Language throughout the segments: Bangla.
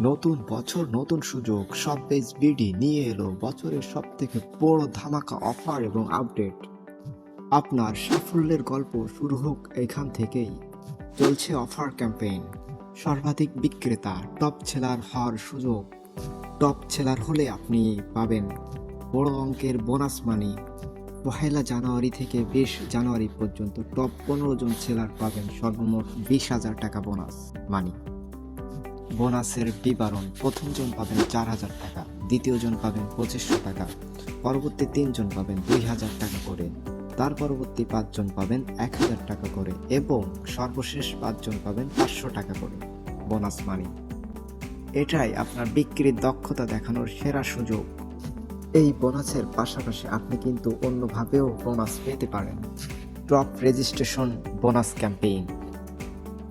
নতুন বছর, নতুন সুযোগ, সব পেজ বিডি নিয়ে এলো বছরের সব থেকে বড় ধামাকা অফার এবং আপডেট আপনার সাফল্যের গল্প শুরু হোক এখান থেকেই। চলছে অফার ক্যাম্পেইন সর্বাধিক বিক্রেতা টপ সেলার হওয়ার সুযোগ। টপ সেলার হলে আপনি পাবেন বড় অঙ্কের বোনাস মানি পহেলা জানুয়ারি থেকে বিশ জানুয়ারি পর্যন্ত টপ পনেরো জন সেলার পাবেন সর্বমোট বিশ হাজার টাকা বোনাস মানি বোনাসের বিবরণ। প্রথমজন পাবেন চার হাজার টাকা, দ্বিতীয়জন পাবেন পঁচিশশো টাকা, পরবর্তী তিনজন পাবেন দুই হাজার টাকা করে। তার পরবর্তী পাঁচজন পাবেন এক হাজার টাকা করে এবং সর্বশেষ পাঁচজন পাবেন পাঁচশো টাকা করে বোনাস মানি। এটাই আপনার বিক্রির দক্ষতা দেখানোর সেরা সুযোগ। এই বোনাসের পাশাপাশি আপনি কিন্তু অন্যভাবেও বোনাস পেতে পারেন। Top registration bonus campaign.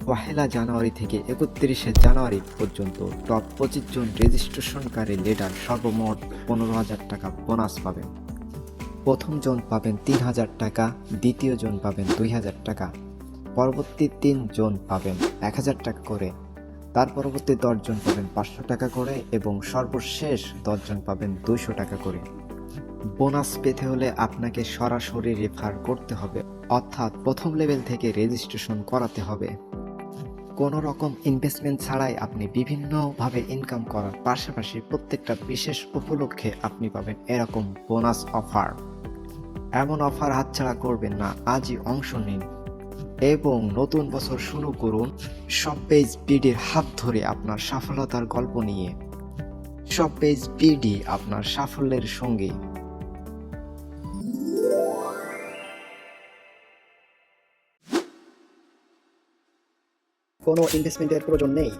পহেলা জানুয়ারি থেকে একত্রিশে জানুয়ারি পর্যন্ত টপ পঁচিশ জন রেজিস্ট্রেশনকারী লিডার সর্বমোট পনেরো হাজার টাকা বোনাস পাবেন। প্রথম জন পাবেন তিন হাজার টাকা, দ্বিতীয় জন পাবেন দুই হাজার টাকা। পরবর্তী তিন জন পাবেন এক হাজার টাকা করে। তার পরবর্তী দশজন পাবেন পাঁচশো টাকা করে এবং সর্বশেষ দশজন পাবেন দুইশো টাকা করে। বোনাস পেতে হলে আপনাকে সরাসরি রেফার করতে হবে। অর্থাৎ প্রথম লেভেল থেকে রেজিস্ট্রেশন করাতে হবে। কোনো রকম ইনভেস্টমেন্ট ছাড়াই আপনি বিভিন্নভাবে ইনকাম করার পাশাপাশি প্রত্যেকটা বিশেষ উপলক্ষে আপনি পাবেন এরকম বোনাস অফার এমন অফার হাতছাড়া করবেন না, আজই অংশ নিন এবং নতুন বছর শুরু করুন সব পেজ বিডির হাত ধরে আপনার সফলতার গল্প নিয়ে। সব পেজ বিডি আপনার সাফল্যের সঙ্গী। কোনো ইনভেস্টমেন্টের প্রয়োজন নেই।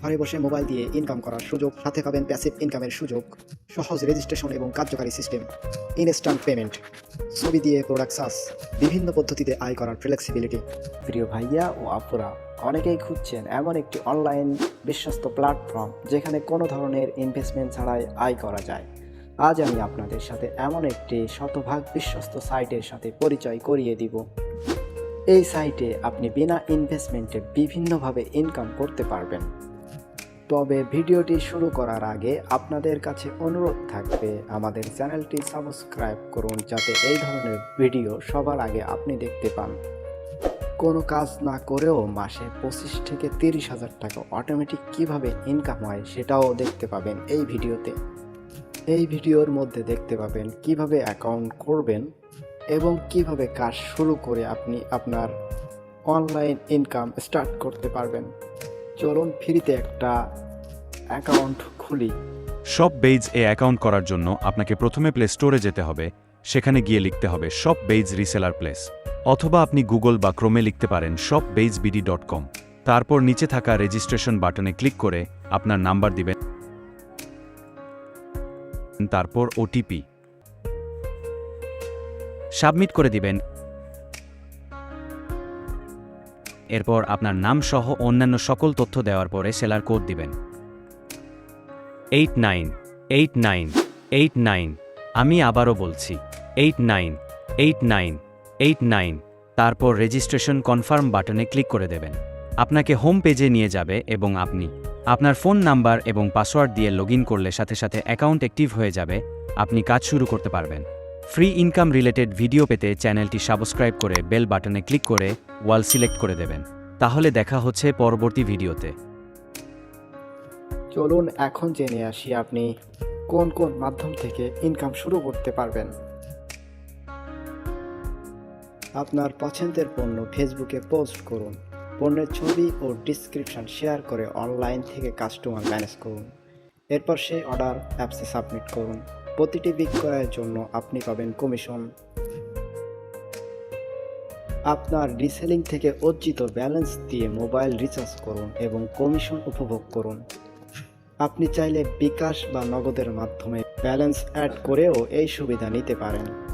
ঘরে বসে মোবাইল দিয়ে ইনকাম করার সুযোগ, সাথে পাবেন প্যাসিভ ইনকামের সুযোগ, সহজ রেজিস্ট্রেশন এবং কার্যকারী সিস্টেম ইনস্ট্যান্ট পেমেন্ট ছবি দিয়ে প্রোডাক্ট বিভিন্ন পদ্ধতিতে আয় করার ফ্লেক্সিবিলিটি প্রিয় ভাইয়া ও আপুরা, অনেকেই খুঁজছেন এমন একটি অনলাইন বিশ্বস্ত প্ল্যাটফর্ম যেখানে কোনো ধরনের ইনভেস্টমেন্ট ছাড়াই আয় করা যায়। আজ আমি আপনাদের সাথে এমন একটি শতভাগ বিশ্বস্ত সাইটের সাথে পরিচয় করিয়ে দিব। এই সাইটে আপনি বিনা ইনভেস্টমেন্টে বিভিন্নভাবে ইনকাম করতে পারবেন। তবে ভিডিওটি শুরু করার আগে আপনাদের কাছে অনুরোধ থাকবে, আমাদের চ্যানেলটি সাবস্ক্রাইব করুন যাতে এই ধরনের ভিডিও সবার আগে আপনি দেখতে পান। কোনো কাজ না করেও মাসে পঁচিশ থেকে তিরিশ হাজার টাকা অটোমেটিক কীভাবে ইনকাম হয় সেটাও দেখতে পাবেন এই ভিডিওতে। এই ভিডিওর মধ্যে দেখতে পাবেন কীভাবে অ্যাকাউন্ট করবেন এবং কীভাবে কাজ শুরু করে আপনি আপনার অনলাইন ইনকাম স্টার্ট করতে পারবেন। চলুন ফ্রিতে একটা অ্যাকাউন্ট খুলি। শপ বেইজ এ অ্যাকাউন্ট করার জন্য আপনাকে প্রথমে প্লে স্টোরে যেতে হবে। সেখানে গিয়ে লিখতে হবে শপ বেইজ রিসেলার প্লেস অথবা আপনি গুগল বা ক্রোমে লিখতে পারেন shop base BD dot com তারপর নিচে থাকা রেজিস্ট্রেশন বাটনে ক্লিক করে আপনার নাম্বার দিবেন। তারপর ওটিপি সাবমিট করে দিবেন। এরপর আপনার নাম সহ অন্যান্য সকল তথ্য দেওয়ার পরে সেলার কোড দিবেন। Eight nine eight nine eight nine, আমি আবারও বলছি, eight nine eight nine eight nine, তারপর রেজিস্ট্রেশন কনফার্ম বাটনে ক্লিক করে দেবেন। আপনাকে হোম পেজে নিয়ে যাবে এবং আপনি আপনার ফোন নাম্বার এবং পাসওয়ার্ড দিয়ে লগ করলে সাথে সাথে অ্যাকাউন্ট অ্যাক্টিভ হয়ে যাবে, আপনি কাজ শুরু করতে পারবেন। ফ্রি ইনকাম রিলেটেড ভিডিও পেতে চ্যানেলটি সাবস্ক্রাইব করে বেল বাটনে ক্লিক করে ওয়াল সিলেক্ট করে দেবেন। তাহলে দেখা হচ্ছে পরবর্তী ভিডিওতে চলুন এখন জেনে আসি আপনি কোন কোন মাধ্যম থেকে ইনকাম শুরু করতে পারবেন। আপনার পছন্দের পণ্য ফেসবুকে পোস্ট করুন। পণ্যের ছবি ও ডিসক্রিপশন শেয়ার করে অনলাইন থেকে কাস্টমার ম্যানেজ করুন। এরপর সেই অর্ডার অ্যাপসে সাবমিট করুন। প্রতিটি বিক্রয়ের জন্য আপনি পাবেন কমিশন আপনার রিসেলিং থেকে অর্জিত ব্যালেন্স দিয়ে মোবাইল রিচার্জ করুন এবং কমিশন উপভোগ করুন। আপনি চাইলে বিকাশ বা নগদের মাধ্যমে ব্যালেন্স অ্যাড করেও এই সুবিধা নিতে পারেন।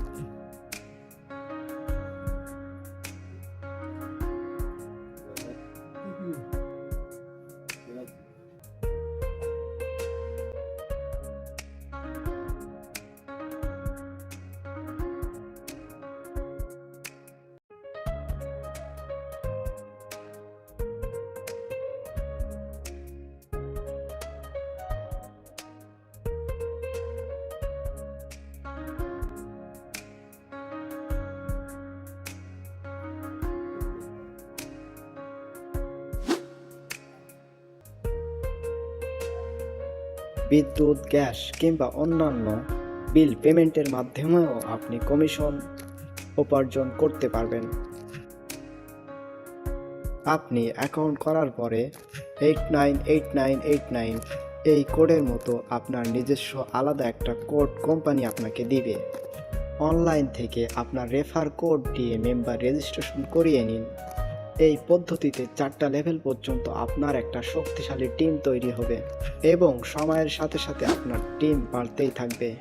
বিদ্যুৎ, গ্যাস কিংবা অন্যান্য বিল পেমেন্টের মাধ্যমেও আপনি কমিশন উপার্জন করতে পারবেন। আপনি অ্যাকাউন্ট করার পরে eight nine eight nine eight nine এই কোডের মতো আপনার নিজস্ব আলাদা একটা কোড কোম্পানি আপনাকে দিবে। অনলাইন থেকে আপনার রেফার কোড দিয়ে মেম্বার রেজিস্ট্রেশন করিয়ে নিন। এই পদ্ধতিতে চারটা লেভেল পর্যন্ত আপনার একটা শক্তিশালী টিম তৈরি হবে এবং সময়ের সাথে সাথে আপনার টিম বাড়তেই থাকবে।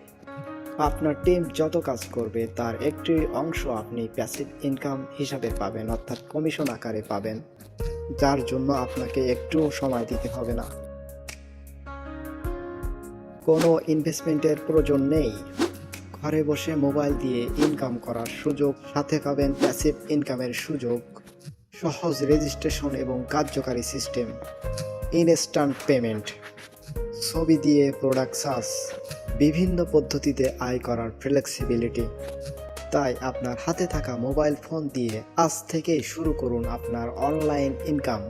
আপনার টিম যত কাজ করবে, তার একটি অংশ আপনি প্যাসিভ ইনকাম হিসাবে পাবেন, অর্থাৎ কমিশন আকারে পাবেন। যার জন্য আপনাকে একটুও সময় দিতে হবে না। কোনো ইনভেস্টমেন্টের প্রয়োজন নেই। ঘরে বসে মোবাইল দিয়ে ইনকাম করার সুযোগ, সাথে পাবেন প্যাসিভ ইনকামের সুযোগ। সহজ রেজিস্ট্রেশন এবং কার্যকারী সিস্টেম ইনস্ট্যান্ট পেমেন্ট ছবি দিয়ে প্রোডাক্ট সার্চ বিভিন্ন পদ্ধতিতে আয় করার ফ্লেক্সিবিলিটি তাই আপনার হাতে থাকা মোবাইল ফোন দিয়ে আজ থেকেই শুরু করুন আপনার অনলাইন ইনকাম